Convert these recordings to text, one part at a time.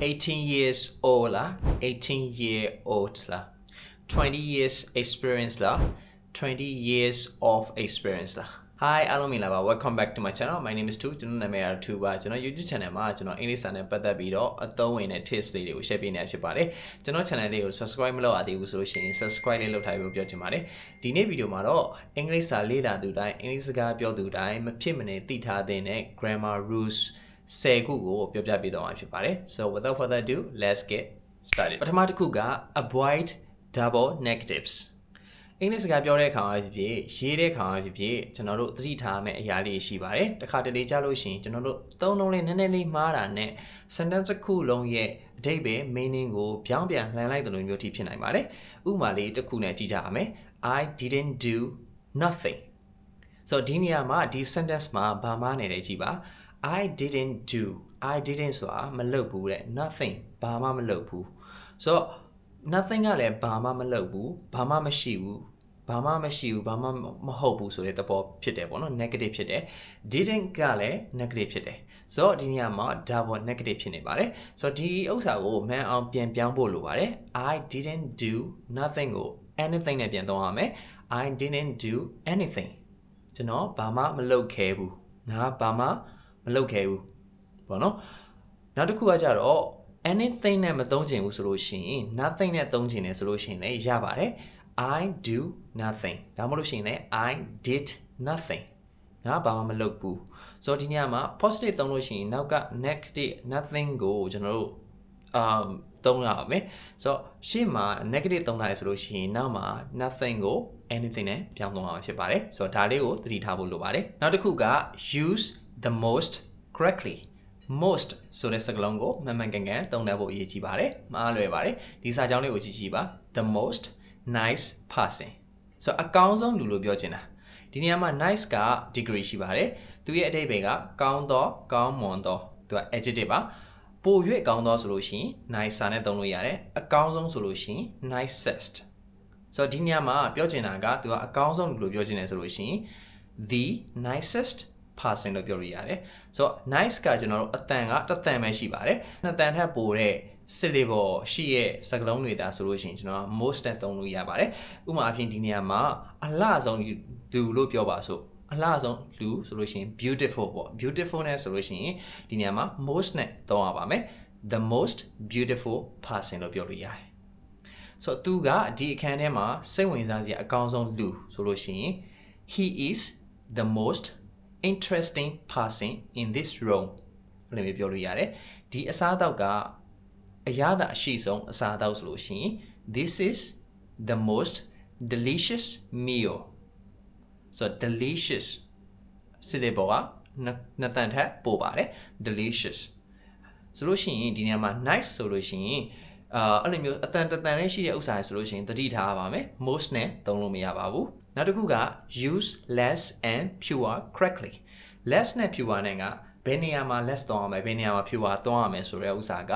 18 years old လား18 year old လား20 years experience လား20 years of experience လား Hi အားလုံးမင်္ဂလာပါ Welcome back to my channel My name is Tu ကျွန်တော်နာမည်ကတော့ Tu ပါကျွန်တော် YouTube channel မှာကျွန်တော်အင်္ဂလိပ်စာနဲ့ပတ်သက်ပြီးတော့အသုံးဝင်တဲ့ tips လေးတွေကို share ပေးနေတာဖြစ်ပါတယ်ကျွန်တော် channel လေးကို subscribe မလုပ်ရသေးဘူးဆိုလို့ရှိရင် subscribe လေးလုပ်ထားပြီးပြောချင်ပါတယ်ဒီနေ့ဗီဒီယိုမှာတော့အင်္ဂလိပ်စာလေ့လာသူတိုင်းအင်္ဂလိပ်စကားပြောသူတိုင်းမဖြစ်မနေသိထားတဲ့ grammar rules 10ခုကိုပြောပြပေးတော့မှာဖြစ်ပါတယ် so without further ado let's get started ပထမတစ်ခုက avoid double negatives အင်္ဂလိပ်စကားပြောတဲ့အခါမှာဖြစ်ဖြစ်ရေးတဲ့အခါမှာဖြစ်ဖြစ်ကျွန်တော်တို့သတိထားမယ့်အရာလေးရှိပါတယ်တခါတလေကြားလို့ရှိရင်ကျွန်တော်တို့သုံးလုံးလေးနည်းနည်းလေးမှားတာနဲ့ sentence တစ်ခုလုံးရဲ့အဓိပ္ပာယ် meaning ကိုပြောင်းပြန်လှန်လိုက်တဲ့လိုမျိုးထိဖြစ်နိုင်ပါတယ်ဥပမာလေးတစ်ခုနဲ့ကြည့်ကြရမယ် I didn't do nothing so ဒီနေရာမှာဒီ sentence မှာဘာမှနေတယ်ကြည့်ပါ I didn't do I didn't ဆိုတာမလုပ်ဘူးတဲ့ nothing ဘာမှမလုပ်ဘူး so nothing ကလည်းဘာမှမလုပ်ဘူးဘာမှမရှိဘူးဘာမှမရှိဘူးဘာမှမဟုတ်ဘူးဆိုတဲ့သဘောဖြစ်တယ်ပေါ့နော် negative ဖြစ်တယ် didn't ကလည်း negative ဖြစ်တယ်ဆိုတော့ဒီနေရာမှာ double negative ဖြစ်နေပါတယ်ဆိုတော့ဒီဥစ္စာကိုမှန်အောင်ပြန်ပြောင်းဖို့လိုပါတယ် I didn't do nothing ကို anything နဲ့ပြန်သုံးရမယ် I didn't do anything ကျွန်တော်ဘာမှမလုပ်ခဲ့ဘူးငါဘာမှမ လုပ်ခဲ့ဘူးပေါ့နော်နောက်တစ်ခုကကြတော့ anything နဲ့မသုံးချင်ဘူးဆိုလို့ရှိရင် nothing နဲ့သုံးချင်တယ်ဆိုလို့ရှိရင်လည်းရပါတယ် I do nothing ဒါမှမဟုတ်လို့ရှိရင်လည်း I did nothing ငါဘာမှမလုပ်ဘူးဆိုတော့ဒီညမှာ positive သုံးလို့ရှိရင်နောက်က negative nothing ကိုကျွန်တော်တို့ um သုံးရအောင်မယ်ဆိုတော့ရှေ့မှာ negative သုံးထားရဆိုလို့ရှိရင်နောက်မှာ nothing ကို anything နဲ့ပြောင်းသုံးအောင်ဖြစ်ပါတယ်ဆိုတော့ဒါလေးကိုသတိထားဖို့လိုပါတယ်နောက်တစ်ခုက use the most correctly most ဆိုတဲ့စကားလုံးကိုမှန်မှန်ကန်ကန်သုံးသပ်ဖို့အရေးကြီးပါတယ်မအားလွယ်ပါတယ်ဒီစာကြောင်းလေးကိုကြည့်ကြည့်ပါ the most nice person ဆိုတော့အကောင်းဆုံးလူလို့ပြောချင်တာဒီနေရာမှာ nice က degree ရှိပါတယ်သူရဲ့အဓိပ္ပာယ်ကကောင်းသောကောင်းမွန်သောသူက adjective ပါပို၍ကောင်းသောဆိုလို့ရှိရင် nice စာနဲ့သုံးလို့ရတယ်အကောင်းဆုံးဆိုလို့ရှိရင် nicest ဆိုတော့ဒီနေရာမှာပြောချင်တာကသူကအကောင်းဆုံးလူလို့ပြောချင်တယ်ဆိုလို့ရှိရင် the nicest person လို့ပြောလို့ရတယ်ဆိုတော့ nice ကကျွန်တော်တို့အတန်ကတစ်တန်ပဲရှိပါတယ်နှစ်တန်ထက်ပိုတဲ့ syllable ရှိရဲ့စကားလုံးတွေဒါဆိုလို့ရှိရင်ကျွန်တော် most နဲ့သုံးလို့ရပါတယ်ဥပမာအဖြစ်ဒီနေရာမှာအလှဆုံးလူလို့ပြောပါစို့အလှဆုံးလူဆိုလို့ရှိရင် beautiful ပေါ့ beautiful နဲ့ဆိုလို့ရှိရင်ဒီနေရာမှာ most နဲ့သုံးရပါမယ် the most beautiful person လို့ပြောလို့ရတယ်ဆိုတော့သူကဒီအခန်းထဲမှာစိတ်ဝင်စားစရာအကောင်းဆုံးလူဆိုလို့ရှိရင် he is the most interesting person in this room ဘယ်လိုမျိုးပြောလို့ရတယ်ဒီအစားအသောက်ကအရသာအရှိဆုံးအစားအသောက်ဆိုလို့ရှိရင် this is the most delicious meal so delicious စစ်တဲ့ဘောကနှစ်တန်ထက်ပိုပါတယ် delicious ဆိုလို့ရှိရင်ဒီနေရာမှာ nice ဆိုလို့ရှိရင်အာအဲ့လိုမျိုးအတန်တန်လေးရှိတဲ့ဥစ္စာဆိုလို့ရှိရင်သတိထားပါမယ် most နဲ့သုံးလို့မရပါဘူး နောက်တစ်ခုက use less and pure correctly less နဲ့ pure နဲ့ကဘယ်နေရာမှာ less သွားအောင်မယ်ဘယ်နေရာမှာ pure သွားအောင်မယ်ဆိုတဲ့ဥစ္စာက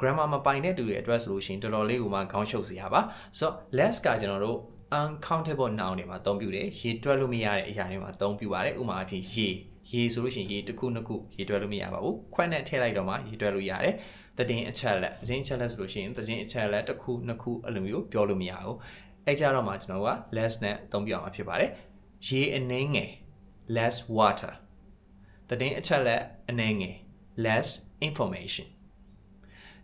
grammar မပိုင်တဲ့တူတွေ address ဆိုလို့ရှိရင်တော်တော်လေးကိုမှခေါင်းရှုပ်စရာပါဆိုတော့ less ကကျွန်တော်တို့ uncountable noun တွေမှာအသုံးပြုတယ်ရေတွက်လို့မရတဲ့အရာတွေမှာအသုံးပြုပါတယ်ဥပမာအဖြစ်ရေရေဆိုလို့ရှိရင်ရေတစ်ခုနှစ်ခုရေတွက်လို့မရပါဘူးခွက်နဲ့ထည့်လိုက်တော့မှရေတွက်လို့ရတယ်တည်င်းအချက်လက်တည်င်းအချက်လက်ဆိုလို့ရှိရင်တည်င်းအချက်လက်တစ်ခုနှစ်ခုအဲ့လိုမျိုးပြောလို့မရဘူး အဲ့ကြတော့မှကျွန်တော်က less နဲ့အသုံးပြအောင်ဖြစ်ပါတယ်ရေအနှင်းငယ် less water တည်င်းအချက်လက်အနှင်းငယ် less information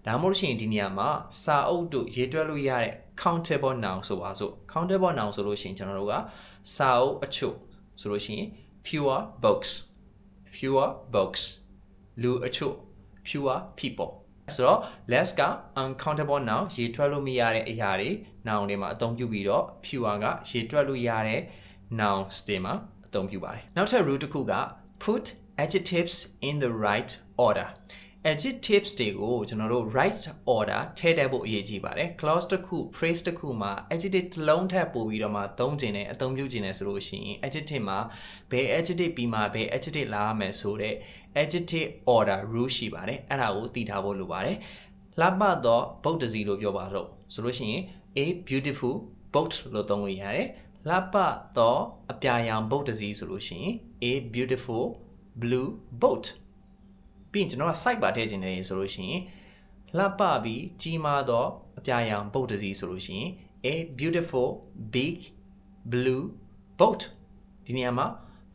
ဒါမှမဟုတ်ရှင်ဒီနေရာမှာစာအုပ်တို့ရေးတွက်လို့ရတဲ့ countable noun ဆိုပါစို့ countable noun ဆိုလို့ရှိရင်ကျွန်တော်တို့ကစာအုပ်အချို့ဆိုလို့ရှိရင် fewer books fewer books လူအချို့ fewer people ဆိုတော့ less က uncountable noun ရေးတွက်လို့မရတဲ့အရာတွေ noun တွေမှာအသုံးပြုပြီးတော့ fewer ကရေးတွက်လို့ရတဲ့ nouns တွေမှာအသုံးပြုပါတယ်နောက်ထပ် rule တစ်ခုက put adjectives in the right order adjectives တွေကိုကျွန်တော်တို့ right order ထည့်တဲ့ဖို့အရေးကြီးပါတယ် clause တစ်ခု phrase တစ်ခုမှာ adjective တစ်လုံးထပ်ပို့ပြီးတော့မှသုံးကျင်တယ်အသုံးပြုကျင်တယ်ဆိုလို့ရှိရင် adjective မှာဘယ် adjective ပြီးမှဘယ် adjective လာရမယ်ဆိုတဲ့ adjective order rule ရှိပါတယ်အဲ့ဒါကိုသိထားဖို့လိုပါတယ်လှပသော boat တစ်စီးလို့ပြောပါတော့ဆိုလို့ရှိရင် a beautiful boat လို့သုံးလို့ရတယ်လှပသောအပြာရောင် boat တစ်စီးဆိုလို့ရှိရင် a beautiful blue boat ပြီးရင်ကျွန်တော်က site ပါထည့်ခြင်းနေဆိုလို့ရှိရင်လှပပြီးကြီးမားသောအပြာရောင်ဘုတ်တစ်စီးဆိုလို့ရှိရင် a beautiful big blue boat ဒီနေရာမှာ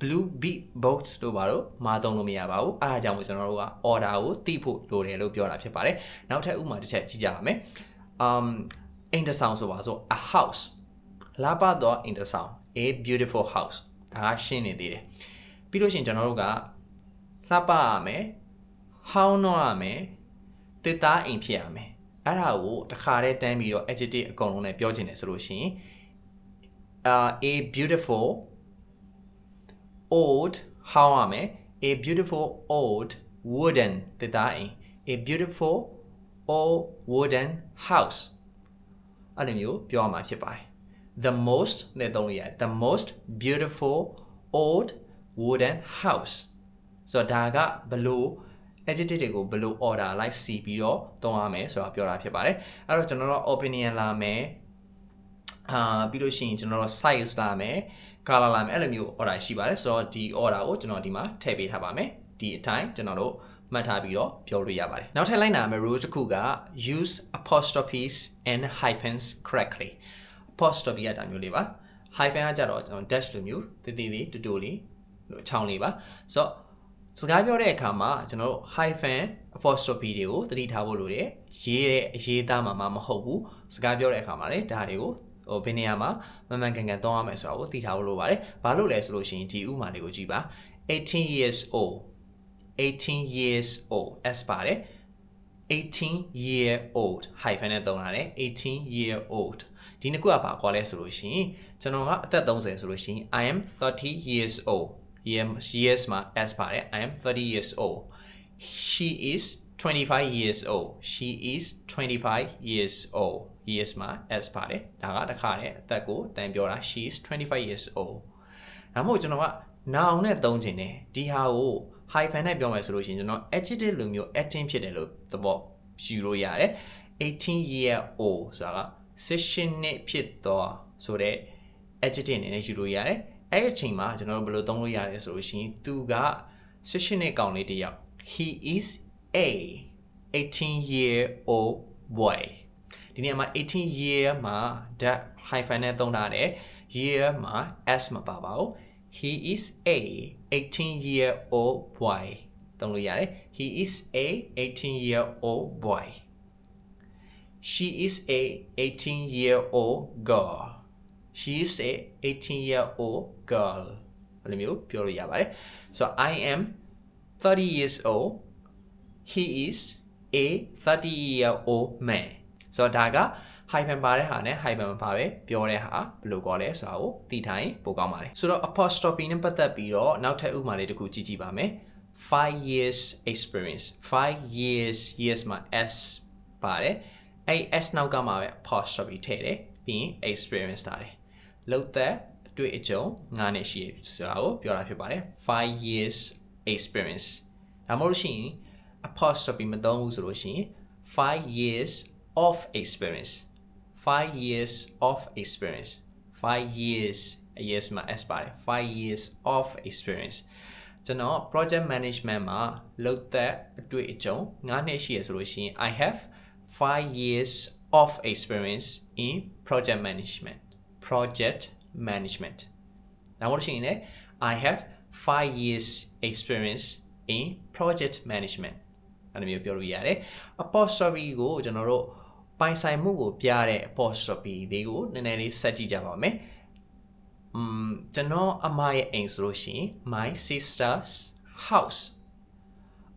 blue big boat လို့ပါတော့မာသုံးလို့မရပါဘူးအားအကြောင်းကိုကျွန်တော်တို့က order ကိုသိဖို့လိုတယ်လို့ပြောတာဖြစ်ပါတယ်နောက်ထပ်ဥပမာတစ်ချက်ကြည့်ကြရမယ် um အိမ်တစ်ဆောင်ဆိုပါဆို a house လာပတော့အိမ်တစ်ဆောင် a beautiful house ဒါကရှင်းနေသေးတယ်ပြီးလို့ရှိရင်ကျွန်တော်တို့ကလှပရမယ် ဟောင်းတော့ရမယ်တစ်သားအိမ်ဖြစ်ရမယ်အဲ့ဒါကိုတခါတည်းတန်းပြီးတော့ adjective အကုန်လုံးနဲ့ပြောချင်တယ်ဆိုလို့ရှိရင် uh, a beautiful old ဟောင်းရမယ် a beautiful old wooden တစ်သားအိမ် a beautiful old wooden house အဲ့လိုမျိုးပြောရမှာဖြစ်ပါတယ် the most နဲ့သုံးလို့ရတယ် the most beautiful old wooden house ဆိုတော့ဒါကဘလို့ adjective တွေကိုဘလို့ order လိုက်စီပြီးတော့သုံးရမယ်ဆိုတာပြောတာဖြစ်ပါတယ်အဲ့တော့ကျွန်တော်တို့ opinion လာမယ်အာပြီးလို့ရှိရင်ကျွန်တော်တို့ size လာမယ် color လာမယ်အဲ့လိုမျိုး order ရှိပါတယ်ဆိုတော့ဒီ order ကိုကျွန်တော်ဒီမှာထည့်ပေးထားပါမယ်ဒီအတိုင်းကျွန်တော်တို့မှတ်ထားပြီးတော့ပြောလို့ရပါတယ်နောက်ထပ်လိုက်နာမယ် rule တစ်ခုက use apostrophes and hyphens correctly apostrophe ကဒါမျိုးလေးပါ hyphen ကကြတော့ကျွန်တော် dash လိုမျိုးတည်တည်လေးတူတူလေးလို့ချောင်းလေးပါဆိုတော့ စကားပြောတဲ့အခါမှာကျွန်တော်တို့ hyphen apostrophe တွေကိုတတိထားဖို့လိုတယ်ရေးတဲ့အရေးသားမှာမဟုတ်ဘူးစကားပြောတဲ့အခါမှာလည်းဒါတွေကိုဟိုဘယ်နေရာမှာမမှန်ကန်ကန်သုံးရမယ်ဆိုတာကိုသိထားဖို့လိုပါတယ်ဘာလို့လဲဆိုလို့ရှိရင်ဒီဥမာလေးကိုကြည့်ပါ18 years old 18 years old s ပါတယ်18 year old hyphen နဲ့သုံးရတယ်18 year old ဒီနှစ်ခုကဘာကွာလဲဆိုလို့ရှိရင်ကျွန်တော်ကအသက်30ဆိုလို့ရှိရင် I am 30 years old years မှာ s ပါတယ် I am 30 years old she is 25 years old she is 25 years old years မှာ s ပါတယ်ဒါကတခါနဲ့အသက်ကိုတန်ပြောတာ she is 25 years old ဒါမှမဟုတ်ကျွန်တော်က noun နဲ့သုံးခြင်းတယ်ဒီဟာကို hyphen နဲ့ပြောမယ်ဆိုလို့ရှိရင်ကျွန်တော် adjective လိုမျိုး acting ဖြစ်တယ်လို့သဘောယူလို့ရတယ်18 year old ဆိုတာက16နှစ်ဖြစ်သွားဆိုတော့ adjective အနေနဲ့ယူလို့ရတယ် အဲ့ဒီအချိန်မှာကျွန်တော်တို့ဘယ်လိုသုံးလို့ရတယ်ဆိုလို့ရှိရင်သူက16နှစ်ကောင်လေးတစ်ယောက် he is a 18 year old boy ဒီနေရာမှာ18 year မှာ that hyphen နဲ့သုံးထားတယ် year မှာ s မပါပါဘူး he is a 18 year old boy သုံးလို့ရတယ် he is a 18 year old boy she is a 18 year old girl she is a 18 year old girl ဘယ်လိုမျိုးပြောလို့ရပါတယ် so i am 30 years old he is a 30 year old man ဆိုတော့ဒါက hyphen ပါတဲ့ဟာနဲ့ hyphen မပါပဲပြောတဲ့ဟာဘယ်လိုခေါ်လဲဆိုတာကိုသိထားရင်ပိုကောင်းပါတယ်ဆိုတော့ apostrophe နဲ့ပတ်သက်ပြီးတော့နောက်ထပ်ဥပမာလေးတစ်ခုကြည့်ကြည့်ပါမယ်5 years experience 5 years years မှာ s ပါတယ်အဲ့ s နောက်ကမှပဲ apostrophe ထည့်တယ်ပြီးရင် experience တာတယ် လောက်သက်အတွေ့အကြုံ9နှစ်ရှိဆိုတာကိုပြောတာဖြစ်ပါတယ်5 years experience ဒါမှမဟုတ်လို့ရှိရင် apostrophe မသုံးဘူးဆိုလို့ရှိရင်5 years of experience 5 years of experience 5 years years မှာ s ပါတယ်5 years of experience ကျွန်တော် project management မှာလုပ်တဲ့အတွေ့အကြုံ9နှစ်ရှိရဆိုလို့ရှိရင် I have 5 years of experience in project management Project management ဒါမှမဟုတ်ရှိရင်လည်း I have 5 years experience in project management အဲ့လိုမျိုးပြောလို့ရတယ် apostrophe ကိုကျွန်တော်တို့ပိုင်ဆိုင်မှုကိုပြတဲ့ apostrophe လေးကိုနည်းနည်းလေးဆက်ကြည့်ကြပါမယ်။ um ကျွန်တော်အမရဲ့အိမ်ဆိုလို့ရှိရင် my sister's house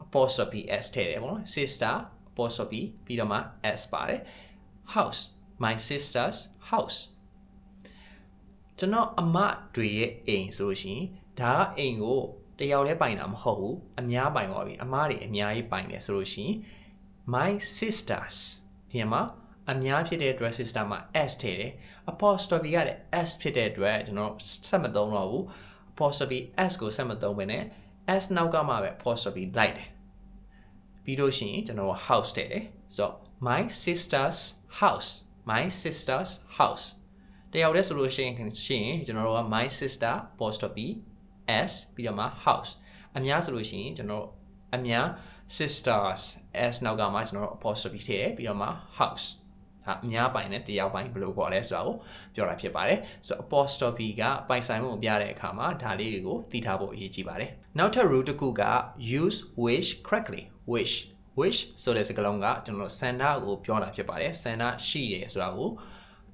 apostrophe s ထည့်တယ်ပေါ့နော် sister apostrophe ပြီးတော့မှ s ပါတယ် house my sister's house ကျွန်တော်အမတွေရဲ့အိမ်ဆိုလို့ရှိရင်ဒါကအိမ်ကိုတယောက်တည်းပိုင်တာမဟုတ်ဘူးအများပိုင်သွားပြီအမားတွေအများကြီးပိုင်တယ်ဆိုလို့ရှိရင် my sisters ဒီမှာအများဖြစ်တဲ့အတွက် sister မှာ s ထည့်တယ် apostrophe ကလည်း s ဖြစ်တဲ့အတွက်ကျွန်တော်ဆက်မသုံးတော့ဘူး apostrophe s ကိုဆက်မသုံးဘဲနဲ့ s နောက်ကမှပဲ apostrophe လိုက်တယ်ပြီးလို့ရှိရင်ကျွန်တော် house ထည့်တယ်ဆိုတော့ my sister's house my sister's house တယောက်တည်းဆိုလို့ရှိရင်ရှင်ကျွန်တော်တို့က my sister apostrophe s ပြီးတော့မှ house အများဆိုလို့ရှိရင်ကျွန်တော်အများ sisters s နောက်ကမှကျွန်တော်တို့ apostrophe ထည့်တယ်ပြီးတော့မှ house အများပိုင်နဲ့တယောက်ပိုင်ဘယ်လိုခေါ်လဲဆိုတာကိုပြောတာဖြစ်ပါတယ်ဆိုတော့ apostrophe ကပိုင်ဆိုင်မှုကိုပြတဲ့အခါမှာဒါလေးတွေကိုသိထားဖို့အရေးကြီးပါတယ်နောက်ထပ် rule တစ်ခုက use wish correctly wish wish ဆိုတဲ့စကားလုံးကကျွန်တော်တို့ဆန္ဒကိုပြောတာဖြစ်ပါတယ်ဆန္ဒရှိတယ်ဆိုတာကို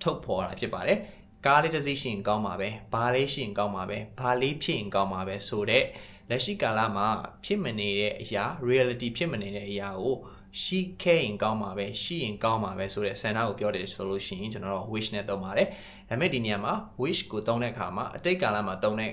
ထုတ်ဖော်တာဖြစ်ပါတယ်ကားလေးတစ်စီးရှိရင်ကောင်းပါပဲဘာလေးရှိရင်ကောင်းပါပဲဘာလေးဖြစ်ရင်ကောင်းပါပဲဆိုတော့လက်ရှိကာလမှာဖြစ်မနေတဲ့အရာ reality ဖြစ်မနေတဲ့အရာကိုရှိခဲ့ရင်ကောင်းပါပဲရှိရင်ကောင်းပါပဲဆိုတဲ့ဆန္ဒကိုပြောတယ်ဆိုလို့ရှိရင်ကျွန်တော်တို့ wish နဲ့သုံးပါတယ်ဒါပေမဲ့ဒီနေရာမှာ wish ကိုသုံးတဲ့အခါမှာအတိတ်ကာလမှာသုံးတဲ့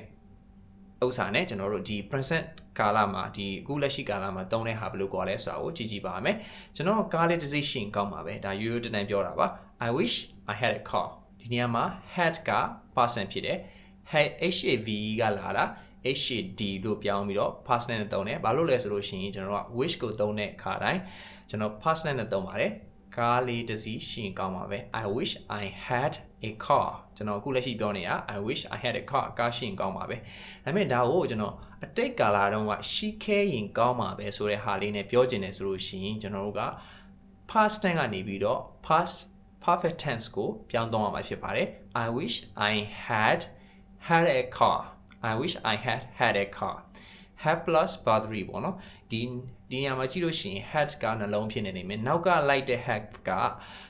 ဥစ္စာနဲ့ကျွန်တော်တို့ဒီ present ကာလမှာဒီအခုလက်ရှိကာလမှာသုံးတဲ့ဟာဘယ်လိုခေါ်လဲဆိုတာကိုကြည့်ကြည့်ပါမယ်ကျွန်တော်ကားလေးတစ်စီးရှိရင်ကောင်းပါပဲဒါရိုးရိုးတန်းပြောတာပါ I wish I had a car ဒီနေရာမှာ had က person ဖြစ်တယ် had have ကလာတာ HD လို့ပြောင်းပြီးတော့ past tense နဲ့သုံးတယ်။ဘာလို့လဲဆိုလို့ရှိရင်ကျွန်တော်က wish ကိုသုံးတဲ့အခါတိုင်းကျွန်တော် past tense နဲ့သုံးပါတယ်။ ကားလေးတစ်စီးရှိရင်ကောင်းပါပဲ။ I wish I had a car ကျွန်တော်အခုလက်ရှိပြောနေတာ I wish I had a car ကားရှိရင်ကောင်းပါပဲ။ဒါပေမဲ့ဒါကိုကျွန်တော်အတိတ်ကာလတုန်းကရှိခဲရင်ကောင်းပါပဲဆိုတဲ့ဟာလေးနဲ့ပြောချင်တယ်ဆိုလို့ရှိရင်ကျွန်တော်တို့က past tense ကနေပြီးတော့ past perfect tense ကိုပြောင်းသုံးရမှာဖြစ်ပါတယ် I wish I had had a car I wish I had had a car have plus battery ပေါ့နော် ဒီဒီညမှာကြည့်လို့ရှိရင် had ကနှလုံးဖြစ်နေနေမယ်နောက်ကလိုက်တဲ့ have က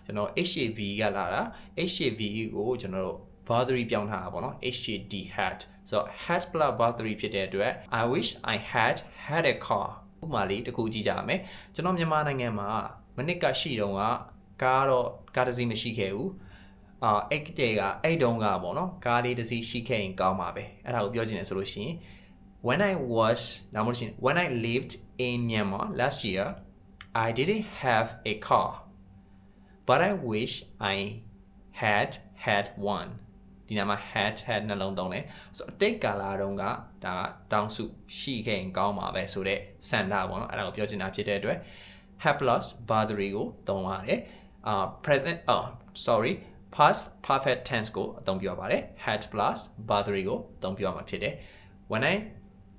ကျွန်တော် HAV ကလာတာ HAV ကိုကျွန်တော်တို့ battery ပြောင်းထားတာပေါ့နော် HAD had so had plus battery ဖြစ်တဲ့အတွက် I wish I had had a car ဥပမာလေးတစ်ခုကြည့်ကြရမယ်ကျွန်တော်မြန်မာနိုင်ငံမှာမနစ်ကရှိတုန်းကကားတော့ကားတစ်စီးမရှိခဲ့ဘူးအာအဲ့တဲ့ကအဲ့တုန်းကပေါ့နော်ကားလေးတစ်စီးရှိခဲ့ရင်ကောင်းပါပဲအဲ့ဒါကိုပြောချင်တယ်ဆိုလို့ရှိရင် when I was နောက်မှရှင် when I lived in Myanmar last year I didn't have a car but I wish I had had one ဒီနာမှာ had had နှလုံးသုံးတယ်ဆိုတော့အတိတ်ကာလတုန်းကဒါကတောင်းစုရှိခဲ့ရင်ကောင်းပါပဲဆိုတော့ဆန္ဒပေါ့နော်အဲ့ဒါကိုပြောချင်တာဖြစ်တဲ့အတွက် have plus battery ကိုသုံးရတယ်အာ present oh sorry past perfect tense ကိုအသုံးပြုရပါတယ် had plus battery ကိုအသုံးပြုရမှာဖြစ်တယ် when i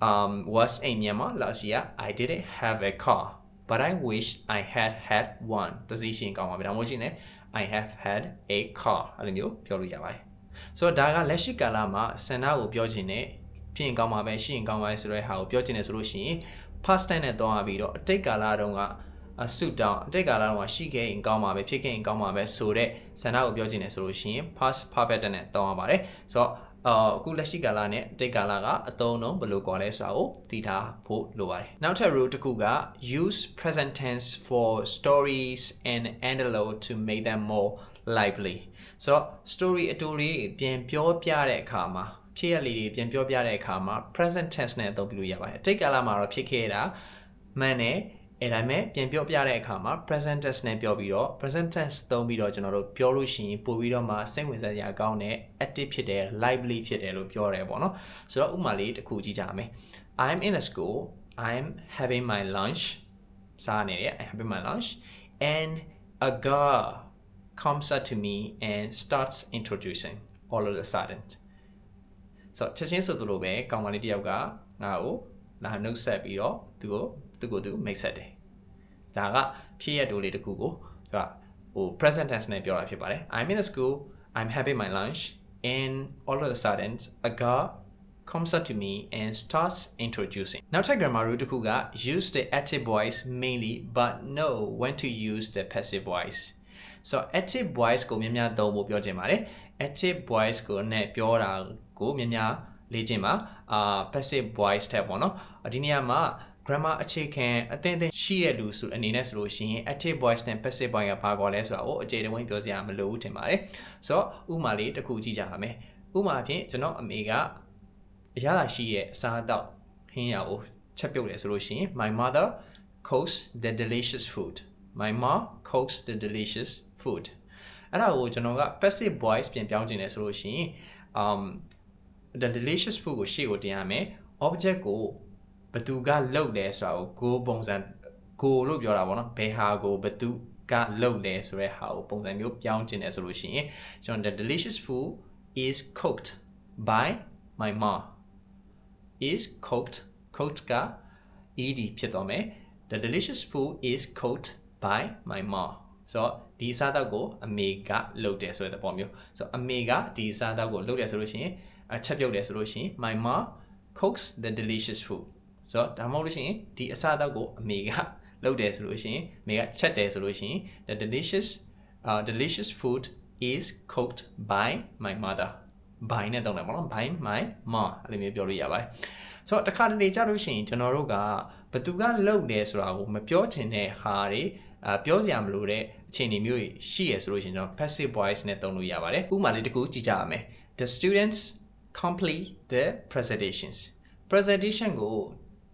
um was in Myanmar last year i didn't have a car but i wish i had had one တစီရှင်ကောင်းပါပြီဒါမှမဟုတ်ရှင်လည်း i have had a car အဲ့လိုမျိုးပြောလို့ရပါတယ်ဆိုတော့ဒါကလက်ရှိကာလမှာဆန္ဒကိုပြောချင်တဲ့ဖြစ်ရင်ကောင်းပါပဲရှိရင်ကောင်းပါပဲဆိုတဲ့ဟာကိုပြောချင်တယ်ဆိုလို့ရှိရင် past tense နဲ့တောင်းရပြီးတော့အတိတ်ကာလတုန်းကအဆုတောင်းအတိတ်ကာလတုန်းကရှိခဲ့ရင်ကောင်းပါပဲဖြစ်ခဲ့ရင်ကောင်းပါပဲဆိုတဲ့ဆန္ဒကိုပြောချင်တယ်ဆိုလို့ရှိရင် past perfect နဲ့တောင်းရပါတယ်ဆိုတော့ အာအခုလက်ရှိကာလနဲ့အတိတ်ကာလကအသုံးအနှုန်းဘယ်လိုကွာလဲဆိုတာကိုသိထားဖို့လိုပါတယ်နောက်ထပ် rule တစ်ခုက use present tense for stories and antelope to make them more lively ဆိုတော့ story အတူလေးပြန်ပြောပြတဲ့အခါမှာဖြစ်ရလေးတွေပြန်ပြောပြတဲ့အခါမှာ present tense နဲ့အသုံးပြုလို့ရပါတယ်အတိတ်ကာလမှာတော့ဖြစ်ခဲ့တာမှန်တယ် အဲ့ဒါမဲ့ပြန်ပြောပြတဲ့အခါမှာ present tense နဲ့ပြောပြီးတော့ present tense သုံးပြီးတော့ကျွန်တော်တို့ပြောလို့ရှိရင်ပို့ပြီးတော့မှစိတ်ဝင်စားစရာကောင်းတဲ့ active ဖြစ်တယ် lively ဖြစ်တယ်လို့ပြောတယ်ပေါ့နော်ဆိုတော့ဥပမာလေးတစ်ခုကြည့်ကြမယ် I'm in a school I'm having my lunch စားနေတယ် I'm having my lunch and a girl comes up to me and starts introducing all of the sudden ဆိုတော့ချက်ချင်းဆိုသလိုပဲကောင်မလေးတယောက် ကငါ့ကိုလာနှုတ်ဆက်ပြီးတော့သူ့ကို သူ့ကိုသူမိတ်ဆက်တယ်ဒါကဖြစ်ရတူလေးတစ်ခုကိုသူကဟို present tense နဲ့ပြောတာဖြစ်ပါတယ် I'm in a school I'm having my lunch and all of a sudden a girl comes up to me and starts introducing နောက်ထပ် grammar rule တစ်ခုက use the active voice mainly but know when to use the passive voice so active voice ကိုများများသုံးဖို့ပြောချင်ပါတယ် active voice ကိုနဲ့ပြောတာကိုများများလေ့ကျင့်ပါအာ passive voice ထက်ပေါ့နော်ဒီနေရာမှာ grammar အခြေခံအသင်သင်ရှိတဲ့လူဆိုအနေနဲ့ဆိုလို့ရှိရင် active voice နဲ့ passive voice ကဘာကွာလဲဆိုတာကိုအကျေတဝင်းပြောစရာမလိုဘူးထင်ပါတယ်ဆိုတော့ဥမာလေးတစ်ခုကြည့်ကြပါမယ်ဥမာဖြင့်ကျွန်တော်အမေကအရသာရှိရဲ့အစားအသောက်ဟင်းရကိုချက်ပြုတ်တယ်ဆိုလို့ရှိရင် my mother cooks the delicious food my mom cooks the delicious food အဲ့ဒါကိုကျွန်တော်က passive voice ပြန်ပြောင်းခြင်းတယ်ဆိုလို့ရှိရင် um the delicious food ကိုရှေ့ကိုတင်ရမယ် object ကို ဘသူကလုတ်လဲဆိုတာကို go ပုံစံ go လို့ပြောတာပေါ့နော်ဘယ်ဟာကိုဘသူကလုတ်လဲဆိုတဲ့ဟာကိုပုံစံမျိုးပြောင်းခြင်းတယ်ဆိုလို့ရှိရင်ကျွန်တော် the delicious food is cooked by my mom is cooked cooked က ed ဖြစ်သွားမယ် the delicious food is cooked by my mom ဆိုတော့ဒီစားတော့ကိုအမေကလုပ်တယ်ဆိုတဲ့သဘောမျိုးဆိုတော့အမေကဒီစားတော့ကိုလုပ်တယ်ဆိုလို့ရှိရင်အချက်ပြုတ်တယ်ဆိုလို့ရှိရင် my mom cooks the delicious food ဆိုတော့ဒါမှမဟုတ်လို့ရှိရင်ဒီအစားတော့ကိုအမေကလုပ်တယ်ဆိုလို့ရှိရင်အမေကချက်တယ်ဆိုလို့ရှိရင် the delicious uh, delicious food is cooked by my mother by နဲ့တုံးတယ်ပေါ့နော် by my mom အဲ့လိုမျိုးပြောလို့ရပါတယ်ဆိုတော့တစ်ခါတလေကြလို့ရှိရင်ကျွန်တော်တို့ကဘသူကလုပ်တယ်ဆိုတာကိုမပြောချင်တဲ့ဟာတွေအာပြောစရာမလိုတဲ့အခြေအနေမျိုးတွေရှိရဆိုလို့ရှိရင်ကျွန်တော် passive voice နဲ့တုံးလို့ရပါတယ်ဥပမာလေးတစ်ခုကြည့်ကြရမယ် the students complete the presentations presentation ကို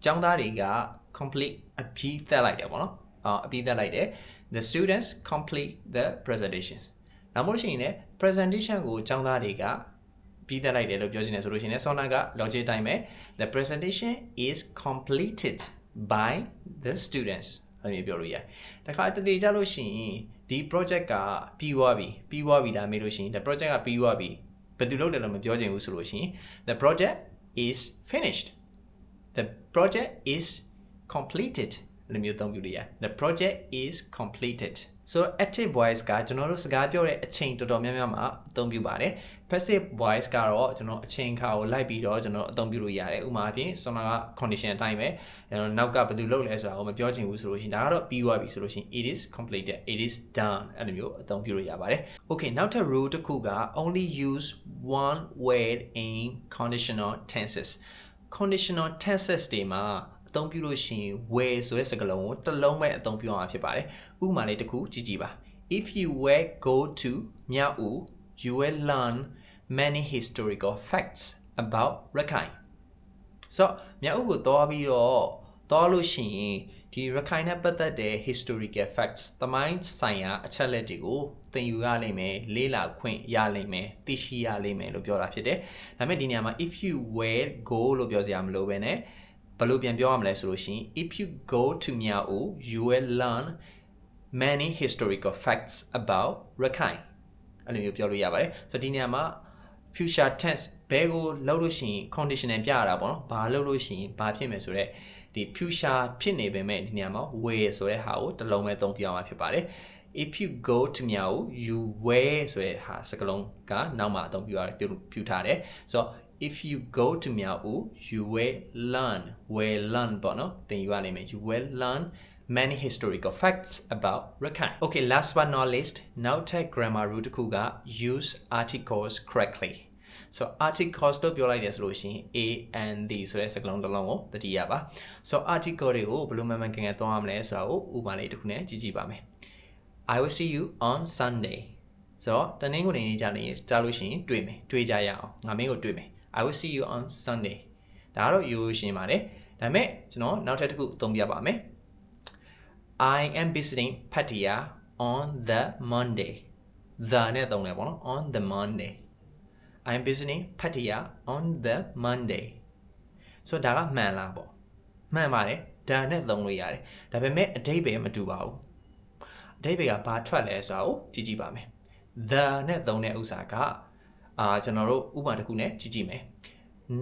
ကျောင်းသားတွေက complete အပြီးသက်လိုက်တယ်ပေါ့နော်အာအပြီးသက်လိုက်တယ် the students complete the presentations နောက်မို့လို့ရှိရင်လည်း presentation ကိုကျောင်းသားတွေကပြီးသက်လိုက်တယ်လို့ပြောချင်တယ်ဆိုလို့ရှိရင်လည်းဆောနာက logic အတိုင်းပဲ the presentation is completed by the students အဲ့လိုပြောလို့ရတယ်။တခါတလေကြလို့ရှိရင်ဒီ project ကပြီးသွားပြီပြီးသွားပြီဒါမေးလို့ရှိရင် the project ကပြီးသွားပြီဘယ်သူလုပ်တယ်လို့မပြောချင်ဘူးဆိုလို့ရှိရင် the project is finished the project is completed လို့မျိုးသုံးပြလို့ရတယ် the project is completed so active voice ကကျွန်တော်တို့စကားပြောတဲ့အချိန်တော်တော်များများမှာအသုံးပြုပါတယ် passive voice ကတော့ကျွန်တော်အချိန်ခါကိုလိုက်ပြီးတော့ကျွန်တော်အသုံးပြုလို့ရတယ်ဥပမာအပြင်ဆွမ်းနာက condition အတိုင်းပဲကျွန်တော်နောက်ကဘယ်သူလုပ်လဲဆိုတာကိုမပြောချင်ဘူးဆိုလို့ရှိရင်ဒါကတော့ပြီးသွားပြီဆိုလို့ရှိရင် it is completed it is done အဲ့လိုမျိုးအသုံးပြုလို့ရပါတယ် okay နောက်ထပ် rule တစ်ခုက only use one word in conditional tenses conditional tenses တွေမှာအသုံးပြုလို့ရှိရင် where ဆိုတဲ့စကားလုံးကိုတစ်လုံးပဲအသုံးပြုရမှာဖြစ်ပါတယ်ဥပမာလေးတစ်ခုကြည့်ကြည့်ပါ if you were go to မြောက်ဦး you will learn many historical facts about Rakhine ဆိုတော့မြောက်ဦးကိုသွားပြီးတော့သွားလို့ရှိရင် ဒီရခိုင်နဲ့ပတ်သက်တဲ့ historical facts သမိုင်းဆိုင်ရာအချက်လက်တွေကိုသင်ယူရလိမ့်မယ်လေးလာခွင့်ရလိမ့်မယ်သိရှိရလိမ့်မယ်လို့ပြောတာဖြစ်တယ်။ဒါပေမဲ့ဒီနေရာမှာ if you were go လို့ပြောစရာမလိုပဲねဘယ်လိုပြန်ပြောရမလဲဆိုလို့ရှိရင် if you go to Miao you will learn many historical facts about Rakhine အဲ့လိုမျိုးပြောလို့ရပါတယ်ဆိုတော့ဒီနေရာမှာ future tense ဘယ်ကိုလောက်လို့ရှိရင် conditional ပြရတာပေါ့နော်ဘာလောက်လို့ရှိရင်ဘာဖြစ်မယ်ဆိုတော့ ဒီ future ဖြစ်နေပေမဲ့ဒီနေရာမှာ will ဆိုတဲ့ဟာကိုတစ်လုံးပဲသုံးပြအောင်ဖြစ်ပါတယ် if you go to Miao you will ဆိုတဲ့ဟာစကားလုံးကနောက်မှအသုံးပြုရတယ်ပြုပြုထားတယ်ဆိုတော့ if you go to Miao you will learn will learn ပေါ့နော်သင်ယူရလိမ့်မယ် you will learn many historical facts about Rakhine. Okay, last but not least, now take grammar rule တစ်ခုက use articles correctly. So articles လို့ပြောလိုက်တယ်ဆိုလို့ရှိရင် a and the ဆိုတဲ့စကားလုံးတစ်လုံးကိုသတိရပါ so article တွေကိုဘယ်လိုမှန်မှန်ကန်ကန်သွားရမလဲဆိုတာကိုဥပမာလေးတစ်ခုနဲ့ကြည့်ကြည့်ပါမယ် I will see you on Sunday ဆိုတော့တနင်္ဂနွေနေ့ကြာနေကြာလို့ရှိရင်တွေ့မယ်တွေ့ကြရအောင်ငါမင်းကိုတွေ့မယ် I will see you on Sunday ဒါကတော့ရိုးရှင်းပါတယ်ဒါပေမဲ့ကျွန်တော်နောက်ထပ်တစ်ခုအသုံးပြပါမယ် I am visiting Pattaya on the Monday. The နဲ့သုံးတယ်ပေါ့နော် on the Monday. I am visiting Pattaya on the Monday. ဆိုတော့ဒါကမှန်လားပေါ့မှန်ပါတယ်ဒါနဲ့သုံးလို့ရတယ်ဒါပေမဲ့အဓိပ္ပာယ်မတူပါဘူးအဓိပ္ပာယ်ကဘာထွက်လဲဆိုတာကိုကြည့်ကြည့်ပါမယ် the နဲ့သုံးတဲ့ဥစ္စာကအာကျွန်တော်တို့ဥပမာတစ်ခုနဲ့ကြည့်ကြည့်မယ်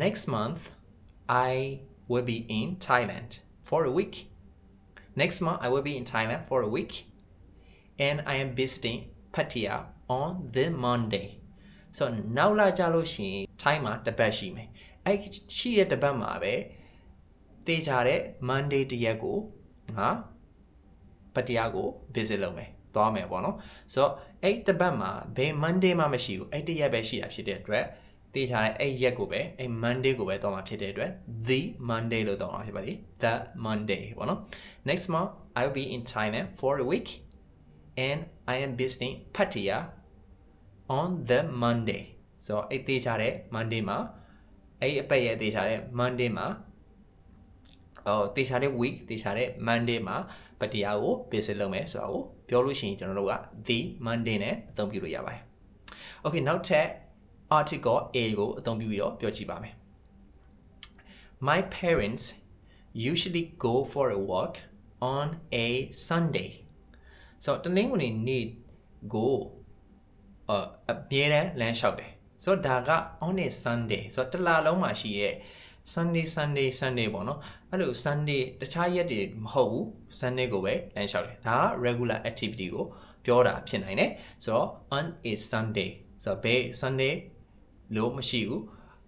next month I will be in Thailand for a week Next month, I will be in Thailand for a week, and I am visiting Pattaya on the Monday. So နောက်လာကြလို့ရှိရင် Thai မှာတစ်ပတ်ရှိမယ်။အဲ့ရှိတဲ့တစ်ပတ်မှာပဲတေးကြတဲ့ Monday တရက်ကိုငါ Pattaya ကို visit လုပ်မယ်။သွားမယ်ပေါ့နော်။ဆိုတော့အဲ့တစ်ပတ်မှာဘယ် Monday မှမရှိဘူး။အဲ့တရက်ပဲရှိတာဖြစ်တဲ့အတွက်တေးချာတဲ့အဲ့ရက်ကိုပဲအဲ့ Monday ကိုပဲတော့မှာဖြစ်တဲ့အတွက် the Monday လို့တော့မှာဖြစ်ပါလိ the Monday ပေါ့နော် next month I will be in Thailand for a week and I am visiting Pattaya on the Monday ဆိုတော့အဲ့တေးချတဲ့ Monday မှာအဲ့အပတ်ရဲ့တေးချတဲ့ Monday မှာအော်တေးချတဲ့ week တေးချတဲ့ Monday မှာပတရားကို visit လုပ်မယ်ဆိုတာကိုပြောလို့ရှိရင်ကျွန်တော်တို့က the Monday နဲ့အသုံးပြုလို့ရပါတယ် Okay နောက်ထပ် article A ကိုအသုံးပြုပြီးတော့ပြောကြည့်ပါမယ် My parents usually go for a walk on a Sunday ဆိုတော့တနင်္ဂနွေနေ့ကို အအမြဲတမ်းလမ်းလျှောက်တယ်ဆိုတော့ဒါက on a Sunday ဆိုတော့တစ်လလုံးမှာရှိရဲ့ Sunday Sunday Sunday ပေါ့နော်အဲ့လို Sunday တခြားရက်တွေမဟုတ်ဘူး Sunday ကိုပဲလမ်းလျှောက်တယ်ဒါက regular activity ကိုပြောတာဖြစ်နိုင်တယ်ဆိုတော့ on is Sunday ဆိုတော့ဘယ် Sunday လို့မရှိဘူး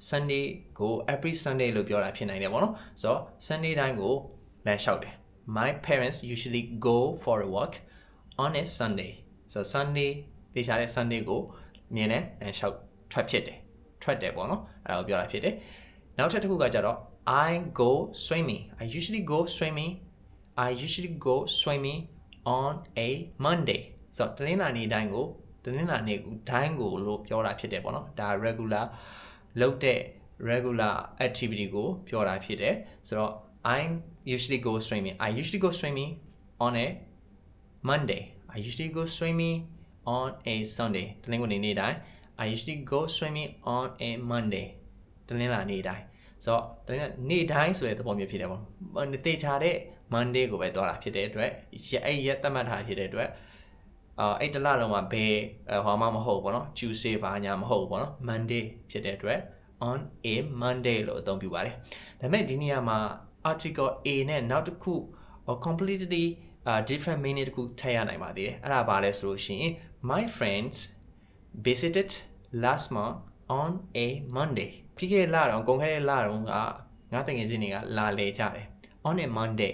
Sunday ကို every Sunday လို့ပြောတာဖြစ်နိုင်တယ်ပေါ့နော်ဆိုတော့ Sunday တိုင်းကိုလမ်းလျှောက်တယ် My parents usually go for a walk on a Sunday ဆိုတော့ Sunday တေချာတဲ့ Sunday ကိုမြင်တယ်လမ်းလျှောက်ထွက်ဖြစ်တယ်ထွက်တယ်ပေါ့နော်အဲ့ဒါကိုပြောတာဖြစ်တယ်နောက်ထပ်တစ်ခုကကြတော့ I go swimming I usually go swimming I usually go swimming on a Monday ဆိုတော့တနင်္လာနေ့တိုင်းကိုတနင်္လာနေ့ကိုတိုင်းကိုလို့ပြောတာဖြစ်တယ်ပေါ့နော်ဒါ regular လုပ်တဲ့ regular activity ကိုပြောတာဖြစ်တယ်ဆိုတော့ I usually go swimming I usually go swimming on a Monday I usually go swimming on a Sunday တနင်္ဂနွေနေ့တိုင်း I usually go swimming on a Monday တနင်္လာနေ့တိုင်းဆိုတော့တနင်္လာနေ့တိုင်းဆိုတဲ့သဘောမျိုးဖြစ်တယ်ပေါ့။တေချာတဲ့ Monday ကိုပဲသွားတာဖြစ်တဲ့အတွက်ရက်အဲ့ရက်သတ်မှတ်ထားဖြစ်တဲ့အတွက်အာအဲ့တလလုံးမှာဘယ်ဟောမှမဟုတ်ဘောနော် Tuesday ဘာညာမဟုတ်ဘောနော် Monday ဖြစ်တဲ့အတွက် on a Monday လို့အသုံးပြုပါတယ်။ဒါပေမဲ့ဒီနေရာမှာ article A နဲ့နောက်တစ်ခု completely uh, different meaning တစ်ခုထည့်ရနိုင်ပါသေးတယ်။အဲ့ဒါဘာလဲဆိုလို့ရှိရင် my friends visited last month on a Monday ပြီးခဲ့တဲ့လတော့ကုန်ခဲ့တဲ့လတော့ကငါတငယ်ချင်းတွေကလာလေကြတယ် on a Monday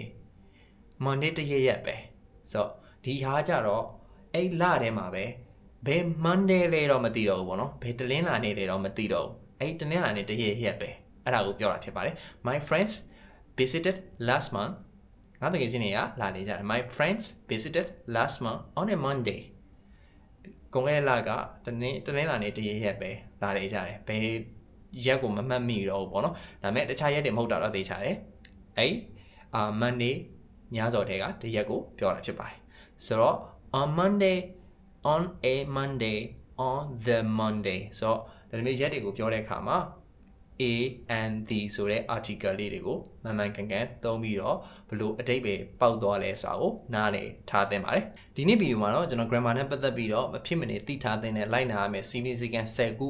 Monday တရက်ရက်ပဲဆိုတော့ဒီဟာကြတော့အဲ့လထဲမှာပဲဘယ် Monday လဲတော့မသိတော့ဘူးပေါ့နော်ဘယ်တလင်းလာနေလဲတော့မသိတော့ဘူးအဲ့တလင်းလာနေတရက်ရက်ပဲအဲ့ဒါကိုပြောတာဖြစ်ပါတယ် my friends visited last month ငါတကယ်ချင်းတွေကလာနေကြတယ် my friends visited last month on a Monday ကုန်ခဲ့တဲ့လကတနင်တနင်္လာနေ့တရက်ရက်ပဲလာနေကြတယ်ဘယ်ရက်ကိုမမှတ်မိတော့ဘူးပေါ့နော်ဒါပေမဲ့တခြားရက်တွေမဟုတ်တာတော့သိချတယ်အဲ့အာ Monday ညစော်တဲကတရက်ကိုပြောတာဖြစ်ပါတယ်ဆိုတော့ on Monday on a Monday on the Monday ဆိုတော့ဒါမျိုးရက်တွေကိုပြောတဲ့အခါမှာ A and the ဆိုတဲ့ article လေးတွေကိုမှန်မှန်ကန်ကန်သုံးပြီးတော့ဘလို့အတိတ်ပဲပေါက်သွားလဲဆိုတာကိုနားလည်ထားသင့်ပါတယ်ဒီနေ့ဗီဒီယိုမှာတော့ကျွန်တော် grammar နဲ့ပတ်သက်ပြီးတော့မဖြစ်မနေသိထားသင့်တဲ့လိုက်နာရမယ့် CBC ကန်10ခု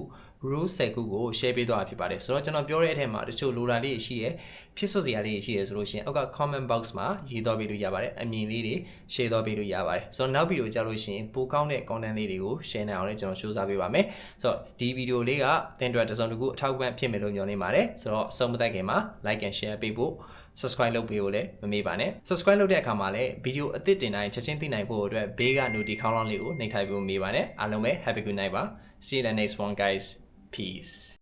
rule 10ခုကို share ပေးသွားတာဖြစ်ပါတယ်ဆိုတော့ကျွန်တော်ပြောတဲ့အထက်မှာတချို့လိုတာလေးရှိရယ်ဖြစ်စွစရာလေးရှိရယ်ဆိုလို့ရှိရင်အောက်က comment box မှာရေးသွားပေးလို့ရပါတယ်အမြင်လေးတွေ share သွားပေးလို့ရပါတယ်ဆိုတော့နောက်ဗီဒီယိုကြလို့ရှိရင်ပိုကောင်းတဲ့ content လေးတွေကို share နိုင်အောင်လည်းကျွန်တော်စူးစမ်းပေးပါမယ်ဆိုတော့ဒီဗီဒီယိုလေးကသင်တို့တစ်စုံတစ်ခုအထောက်အပံ့ဖြစ်မယ်လို့ညွှန်နေပါတယ်ဆိုတော့အဆုံးမသက်ခင်မှာ like and share ပေးဖို့ subscribe လုပ်ပေးဖို့လည်းမမေ့ပါနဲ့ subscribe လုပ်တဲ့အခါမှာလည်းဗီဒီယိုအသစ်တင်တိုင်းချက်ချင်းသိနိုင်ဖို့အတွက်ဘေးက notification ခေါင်းလောင်းလေးကိုနှိပ်ထိုင်ပေးဖို့မေးပါနဲ့အားလုံးပဲ happy good night ပါ see you in the next one guys peace